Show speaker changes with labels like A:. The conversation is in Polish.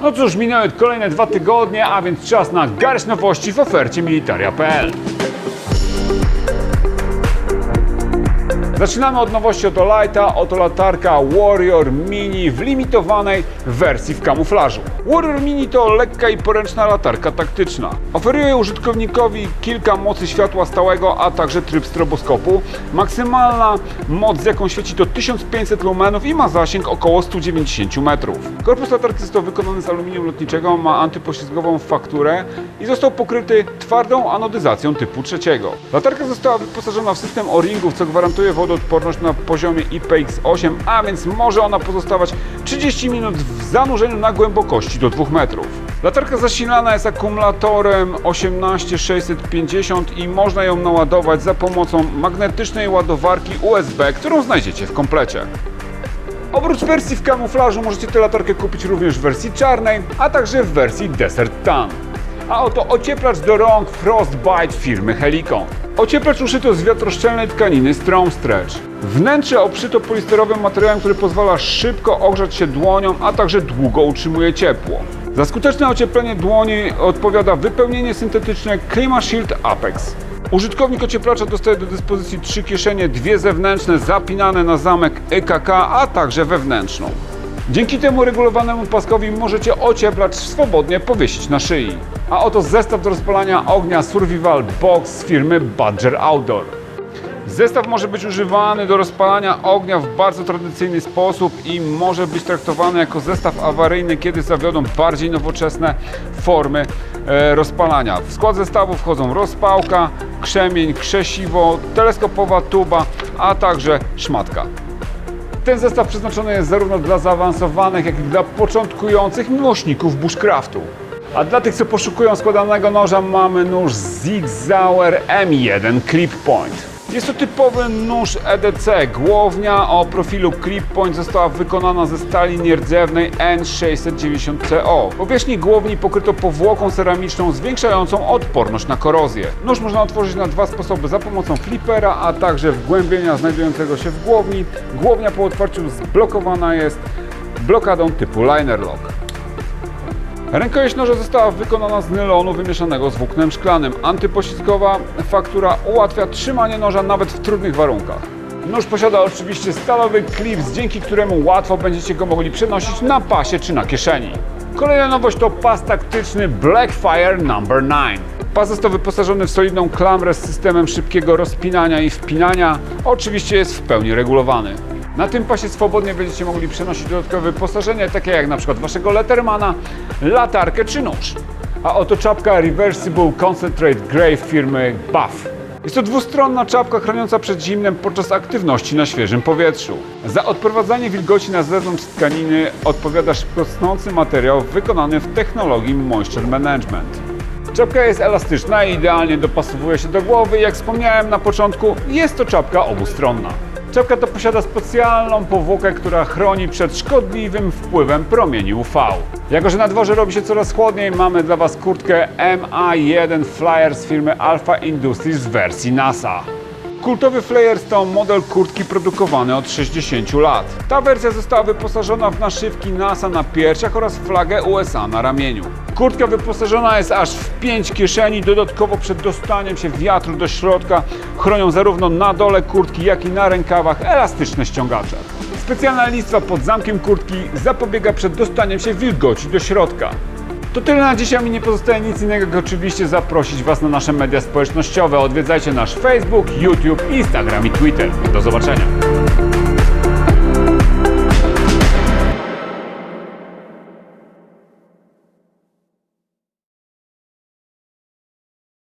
A: No cóż, minęły kolejne dwa tygodnie, a więc czas na garść nowości w ofercie militaria.pl. Zaczynamy od nowości oto Lighta, oto latarka Warrior Mini w limitowanej wersji w kamuflażu. Warrior Mini to lekka i poręczna latarka taktyczna. Oferuje użytkownikowi kilka mocy światła stałego, a także tryb stroboskopu. Maksymalna moc z jaką świeci to 1500 lumenów i ma zasięg około 190 metrów. Korpus latarki został wykonany z aluminium lotniczego, ma antypoślizgową fakturę i został pokryty twardą anodyzacją typu trzeciego. Latarka została wyposażona w system o-ringów, co gwarantuje wodoodporność na poziomie IPX8, a więc może ona pozostawać 30 minut w zanurzeniu na głębokości do 2 metrów. Latarka zasilana jest akumulatorem 18650 i można ją naładować za pomocą magnetycznej ładowarki USB, którą znajdziecie w komplecie. Oprócz wersji w kamuflażu możecie tę latarkę kupić również w wersji czarnej, a także w wersji Desert Tan. A oto ocieplacz do rąk Frostbite firmy Helicon. Ocieplacz uszyto z wiatroszczelnej tkaniny Strong Stretch. Wnętrze obszyto polisterowym materiałem, który pozwala szybko ogrzać się dłonią, a także długo utrzymuje ciepło. Za skuteczne ocieplenie dłoni odpowiada wypełnienie syntetyczne ClimaShield Apex. Użytkownik ocieplacza dostaje do dyspozycji trzy kieszenie, dwie zewnętrzne zapinane na zamek EKK, a także wewnętrzną. Dzięki temu regulowanemu paskowi możecie ocieplacz swobodnie powiesić na szyi. A oto zestaw do rozpalania ognia Survival Box z firmy Badger Outdoor. Zestaw może być używany do rozpalania ognia w bardzo tradycyjny sposób i może być traktowany jako zestaw awaryjny, kiedy zawiodą bardziej nowoczesne formy e, rozpalania. W skład zestawu wchodzą rozpałka, krzemień, krzesiwo, teleskopowa tuba, a także szmatka. Ten zestaw przeznaczony jest zarówno dla zaawansowanych, jak i dla początkujących miłośników bushcraftu. A dla tych, co poszukują składanego noża, mamy nóż Zig Sauer M1 Clip Point. Jest to typowy nóż EDC. Głownia o profilu Clip Point została wykonana ze stali nierdzewnej N690CO. Powierzchni głowni pokryto powłoką ceramiczną zwiększającą odporność na korozję. Nóż można otworzyć na dwa sposoby, za pomocą flipera, a także wgłębienia znajdującego się w głowni. Głownia po otwarciu zblokowana jest blokadą typu liner lock. Rękojeść noża została wykonana z nylonu wymieszanego z włóknem szklanym. Antypoślizgowa faktura ułatwia trzymanie noża nawet w trudnych warunkach. Nóż posiada oczywiście stalowy klips, dzięki któremu łatwo będziecie go mogli przenosić na pasie czy na kieszeni. Kolejna nowość to pas taktyczny Blackfire No. 9. Pas został wyposażony w solidną klamrę z systemem szybkiego rozpinania i wpinania. Oczywiście jest w pełni regulowany. Na tym pasie swobodnie będziecie mogli przenosić dodatkowe wyposażenie, takie jak na przykład waszego Lettermana, latarkę czy nóż. A oto czapka Reversible Concentrate Grey firmy Buff. Jest to dwustronna czapka chroniąca przed zimnem podczas aktywności na świeżym powietrzu. Za odprowadzanie wilgoci na zewnątrz tkaniny odpowiada szybkosnący materiał wykonany w technologii Moisture Management. Czapka jest elastyczna i idealnie dopasowuje się do głowy. Jak wspomniałem na początku, jest to czapka obustronna. Czapka ta posiada specjalną powłokę, która chroni przed szkodliwym wpływem promieni UV. Jako, że na dworze robi się coraz chłodniej, mamy dla Was kurtkę MA1 Flyer z firmy Alpha Industries w wersji NASA. Kultowy Flayers to model kurtki produkowany od 60 lat. Ta wersja została wyposażona w naszywki NASA na piersiach oraz flagę USA na ramieniu. Kurtka wyposażona jest aż w 5 kieszeni, dodatkowo przed dostaniem się wiatru do środka chronią zarówno na dole kurtki, jak i na rękawach elastyczne ściągacze. Specjalna listwa pod zamkiem kurtki zapobiega przed dostaniem się wilgoci do środka. To tyle na dzisiaj, mi nie pozostaje nic innego, jak oczywiście zaprosić Was na nasze media społecznościowe. Odwiedzajcie nasz Facebook, YouTube, Instagram i Twitter. Do zobaczenia.